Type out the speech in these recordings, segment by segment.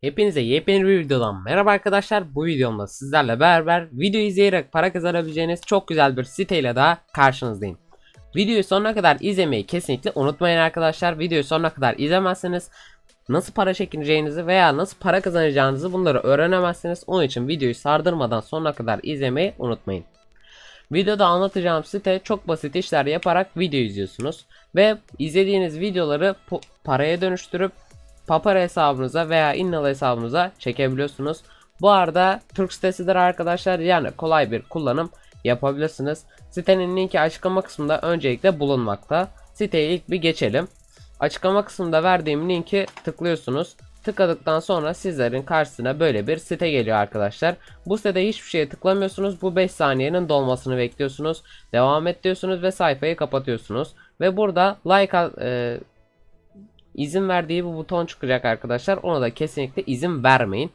Hepinize yepyeni bir videodan merhaba arkadaşlar. Bu videomda sizlerle beraber video izleyerek para kazanabileceğiniz çok güzel bir siteyle daha karşınızdayım. Videoyu sonuna kadar izlemeyi kesinlikle unutmayın arkadaşlar. Videoyu sonuna kadar izlemezseniz nasıl para çekeceğinizi veya nasıl para kazanacağınızı bunları öğrenemezsiniz. Onun için videoyu sardırmadan sonuna kadar izlemeyi unutmayın. Videoda anlatacağım site çok basit işler yaparak video izliyorsunuz ve izlediğiniz videoları paraya dönüştürüp Papara hesabınıza veya Innal hesabınıza çekebiliyorsunuz. Bu arada Türk sitesidir arkadaşlar yani kolay bir kullanım yapabilirsiniz. Sitenin linki açıklama kısmında öncelikle bulunmakta. Siteye ilk bir geçelim. Açıklama kısmında verdiğim linki tıklıyorsunuz. Tıkladıktan sonra sizlerin karşısına böyle bir site geliyor arkadaşlar. Bu sitede hiçbir şeye tıklamıyorsunuz. Bu 5 saniyenin dolmasını bekliyorsunuz. Devam et diyorsunuz ve sayfayı kapatıyorsunuz. Ve burada like e, izin verdiği bu buton çıkacak arkadaşlar. Ona da kesinlikle izin vermeyin.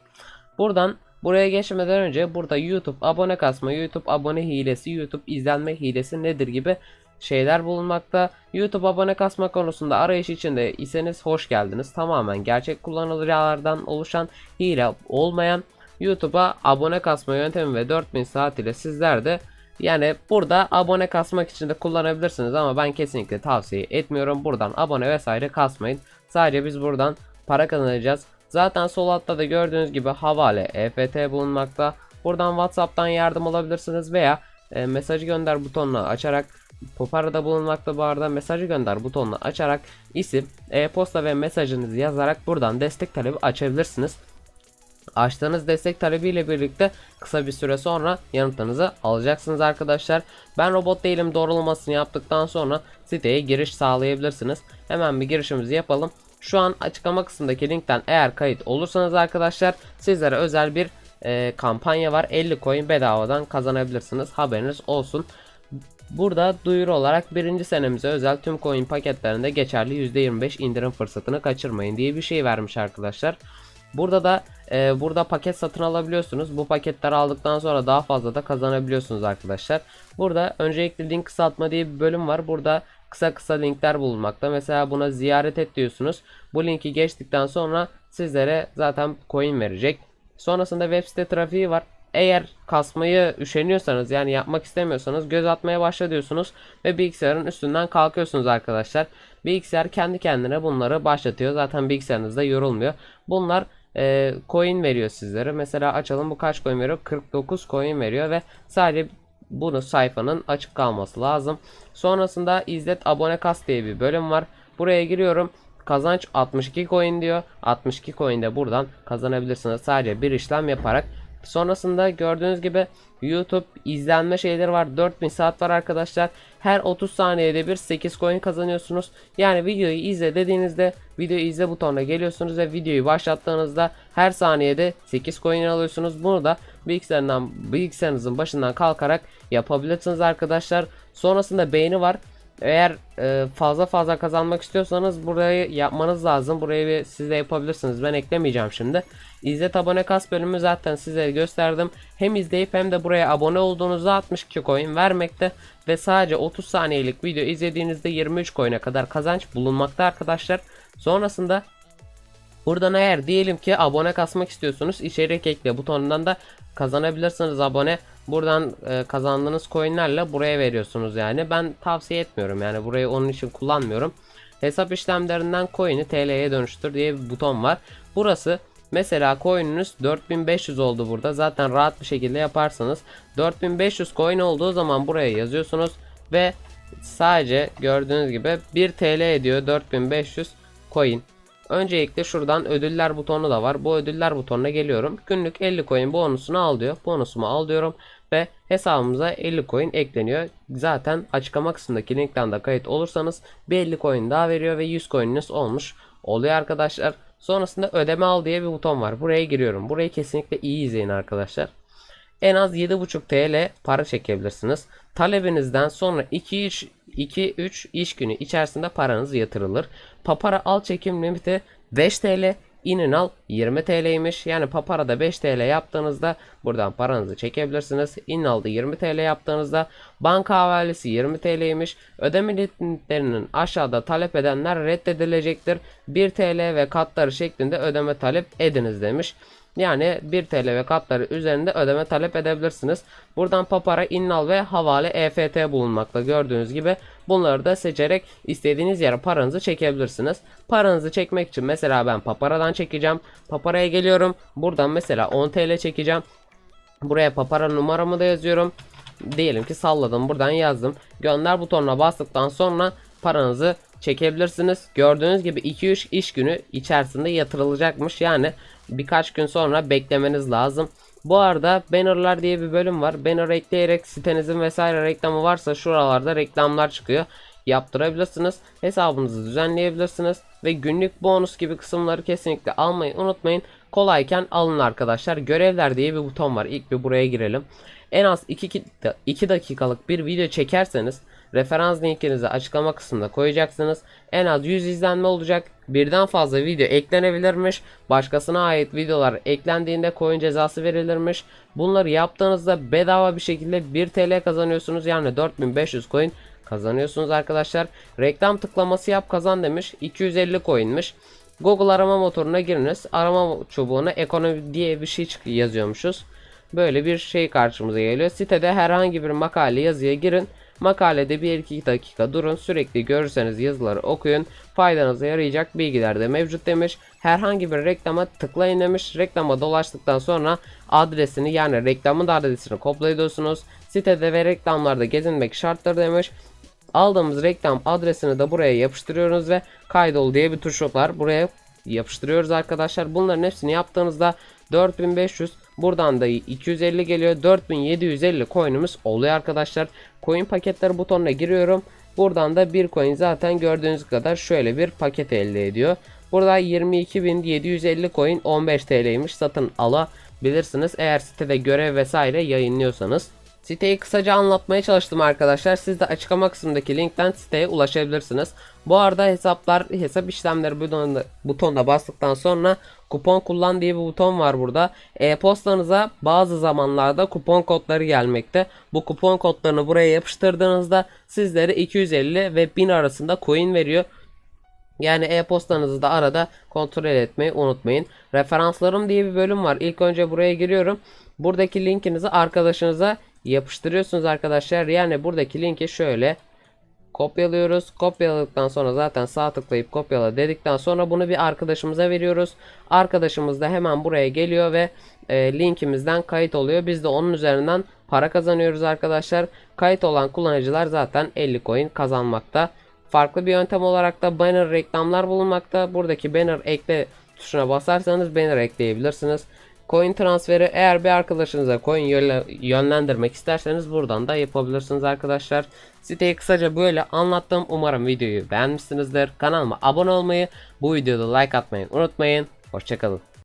Buradan buraya geçmeden önce burada YouTube abone kasma, YouTube abone hilesi, YouTube izlenme hilesi nedir gibi şeyler bulunmakta. YouTube abone kasma konusunda arayış içinde iseniz hoş geldiniz. Tamamen gerçek kullanıcılardan oluşan hile olmayan YouTube'a abone kasma yöntemi ve 4000 saat ile sizler de yani burada abone kasmak için de kullanabilirsiniz ama ben kesinlikle tavsiye etmiyorum. Buradan abone vesaire kasmayın. Sadece biz buradan para kazanacağız. Zaten sol altta da gördüğünüz gibi havale EFT bulunmakta. Buradan WhatsApp'tan yardım alabilirsiniz veya e, mesajı gönder butonunu açarak Popara'da bulunmakta bu arada mesajı gönder butonunu açarak isim, e-posta ve mesajınızı yazarak buradan destek talebi açabilirsiniz. Açtığınız destek talebiyle birlikte kısa bir süre sonra yanıtınızı alacaksınız arkadaşlar. Ben robot değilim doğrulamasını yaptıktan sonra siteye giriş sağlayabilirsiniz. Hemen bir girişimizi yapalım. Şu an açıklama kısmındaki linkten eğer kayıt olursanız arkadaşlar sizlere özel bir e, kampanya var. 50 coin bedavadan kazanabilirsiniz. Haberiniz olsun. Burada duyuru olarak birinci senemize özel tüm coin paketlerinde geçerli %25 indirim fırsatını kaçırmayın diye bir şey vermiş arkadaşlar. Burada da e, burada paket satın alabiliyorsunuz. Bu paketleri aldıktan sonra daha fazla da kazanabiliyorsunuz arkadaşlar. Burada öncelikle link kısaltma diye bir bölüm var. Burada kısa kısa linkler bulunmakta. Mesela buna ziyaret et diyorsunuz. Bu linki geçtikten sonra sizlere zaten coin verecek. Sonrasında web site trafiği var. Eğer kasmayı üşeniyorsanız yani yapmak istemiyorsanız göz atmaya başla diyorsunuz ve bilgisayarın üstünden kalkıyorsunuz arkadaşlar. Bilgisayar kendi kendine bunları başlatıyor. Zaten bilgisayarınızda yorulmuyor. Bunlar e, coin veriyor sizlere. Mesela açalım bu kaç coin veriyor? 49 coin veriyor ve sadece bunu sayfanın açık kalması lazım. Sonrasında izlet abone kas diye bir bölüm var. Buraya giriyorum. Kazanç 62 coin diyor. 62 coin de buradan kazanabilirsiniz. Sadece bir işlem yaparak. Sonrasında gördüğünüz gibi YouTube izlenme şeyleri var. 4000 saat var arkadaşlar. Her 30 saniyede bir 8 coin kazanıyorsunuz. Yani videoyu izle dediğinizde video izle butonuna geliyorsunuz ve videoyu başlattığınızda her saniyede 8 coin alıyorsunuz. Bunu da bilgisayarından bilgisayarınızın başından kalkarak yapabilirsiniz arkadaşlar. Sonrasında beğeni var. Eğer e, fazla fazla kazanmak istiyorsanız burayı yapmanız lazım. Burayı bir siz de yapabilirsiniz. Ben eklemeyeceğim şimdi. İzlet abone kas bölümü zaten size gösterdim. Hem izleyip hem de buraya abone olduğunuzda 62 coin vermekte. Ve sadece 30 saniyelik video izlediğinizde 23 coin'e kadar kazanç bulunmakta arkadaşlar. Sonrasında Buradan eğer diyelim ki abone kasmak istiyorsunuz içerik ekle butonundan da kazanabilirsiniz abone. Buradan e, kazandığınız coinlerle buraya veriyorsunuz yani. Ben tavsiye etmiyorum yani burayı onun için kullanmıyorum. Hesap işlemlerinden coin'i TL'ye dönüştür diye bir buton var. Burası mesela coin'iniz 4500 oldu burada. Zaten rahat bir şekilde yaparsanız 4500 coin olduğu zaman buraya yazıyorsunuz ve sadece gördüğünüz gibi 1 TL ediyor 4500 coin. Öncelikle şuradan ödüller butonu da var. Bu ödüller butonuna geliyorum. Günlük 50 coin bonusunu al diyor. Bonusumu al diyorum ve hesabımıza 50 coin ekleniyor. Zaten açıklama kısmındaki linkten de kayıt olursanız bir 50 coin daha veriyor ve 100 coin'iniz olmuş oluyor arkadaşlar. Sonrasında ödeme al diye bir buton var. Buraya giriyorum. Burayı kesinlikle iyi izleyin arkadaşlar. En az 7.5 TL para çekebilirsiniz. Talebinizden sonra 2-3 iş günü içerisinde paranız yatırılır. Papara al çekim limiti 5 TL. İnin al 20 TL'ymiş. Yani paparada 5 TL yaptığınızda buradan paranızı çekebilirsiniz. İnin aldı 20 TL yaptığınızda banka havalesi 20 TL'ymiş. Ödeme limitlerinin aşağıda talep edenler reddedilecektir. 1 TL ve katları şeklinde ödeme talep ediniz demiş. Yani 1 TL ve katları üzerinde ödeme talep edebilirsiniz. Buradan papara, innal ve havale EFT bulunmakta. Gördüğünüz gibi bunları da seçerek istediğiniz yere paranızı çekebilirsiniz. Paranızı çekmek için mesela ben paparadan çekeceğim. Paparaya geliyorum. Buradan mesela 10 TL çekeceğim. Buraya papara numaramı da yazıyorum. Diyelim ki salladım buradan yazdım. Gönder butonuna bastıktan sonra paranızı çekebilirsiniz. Gördüğünüz gibi 2-3 iş günü içerisinde yatırılacakmış. Yani birkaç gün sonra beklemeniz lazım. Bu arada bannerlar diye bir bölüm var. Banner ekleyerek sitenizin vesaire reklamı varsa şuralarda reklamlar çıkıyor. Yaptırabilirsiniz. Hesabınızı düzenleyebilirsiniz. Ve günlük bonus gibi kısımları kesinlikle almayı unutmayın. Kolayken alın arkadaşlar. Görevler diye bir buton var. İlk bir buraya girelim. En az 2, 2 dakikalık bir video çekerseniz referans linkinizi açıklama kısmında koyacaksınız. En az 100 izlenme olacak. Birden fazla video eklenebilirmiş. Başkasına ait videolar eklendiğinde coin cezası verilirmiş. Bunları yaptığınızda bedava bir şekilde 1 TL kazanıyorsunuz. Yani 4500 coin kazanıyorsunuz arkadaşlar. Reklam tıklaması yap kazan demiş. 250 coinmiş. Google arama motoruna giriniz. Arama çubuğuna ekonomi diye bir şey yazıyormuşuz. Böyle bir şey karşımıza geliyor. Sitede herhangi bir makale yazıya girin. Makalede 1-2 dakika durun. Sürekli görürseniz yazıları okuyun. Faydanıza yarayacak bilgiler de mevcut demiş. Herhangi bir reklama tıklayın demiş. Reklama dolaştıktan sonra adresini yani reklamın adresini kopyalıyorsunuz. Sitede ve reklamlarda gezinmek şarttır demiş. Aldığımız reklam adresini de buraya yapıştırıyoruz ve kaydol diye bir tuş var. Buraya yapıştırıyoruz arkadaşlar. Bunların hepsini yaptığınızda 4500 buradan da 250 geliyor. 4750 coin'imiz oluyor arkadaşlar. Coin paketleri butonuna giriyorum. Buradan da bir coin zaten gördüğünüz kadar şöyle bir paket elde ediyor. Burada 22.750 coin 15 TL'ymiş satın alabilirsiniz. Eğer sitede görev vesaire yayınlıyorsanız. Siteyi kısaca anlatmaya çalıştım arkadaşlar. Siz de açıklama kısmındaki linkten siteye ulaşabilirsiniz. Bu arada hesaplar hesap işlemleri butonuna, butonuna bastıktan sonra kupon kullan diye bir buton var burada. E-postanıza bazı zamanlarda kupon kodları gelmekte. Bu kupon kodlarını buraya yapıştırdığınızda sizlere 250 ve 1000 arasında coin veriyor. Yani e-postanızı da arada kontrol etmeyi unutmayın. Referanslarım diye bir bölüm var. İlk önce buraya giriyorum. Buradaki linkinizi arkadaşınıza yapıştırıyorsunuz arkadaşlar. Yani buradaki linki şöyle kopyalıyoruz. Kopyaladıktan sonra zaten sağ tıklayıp kopyala dedikten sonra bunu bir arkadaşımıza veriyoruz. Arkadaşımız da hemen buraya geliyor ve e, linkimizden kayıt oluyor. Biz de onun üzerinden para kazanıyoruz arkadaşlar. Kayıt olan kullanıcılar zaten 50 coin kazanmakta. Farklı bir yöntem olarak da banner reklamlar bulunmakta. Buradaki banner ekle tuşuna basarsanız banner ekleyebilirsiniz. Coin transferi eğer bir arkadaşınıza coin yönle- yönlendirmek isterseniz buradan da yapabilirsiniz arkadaşlar. Siteyi kısaca böyle anlattım. Umarım videoyu beğenmişsinizdir. Kanalıma abone olmayı, bu videoda like atmayı unutmayın. Hoşçakalın.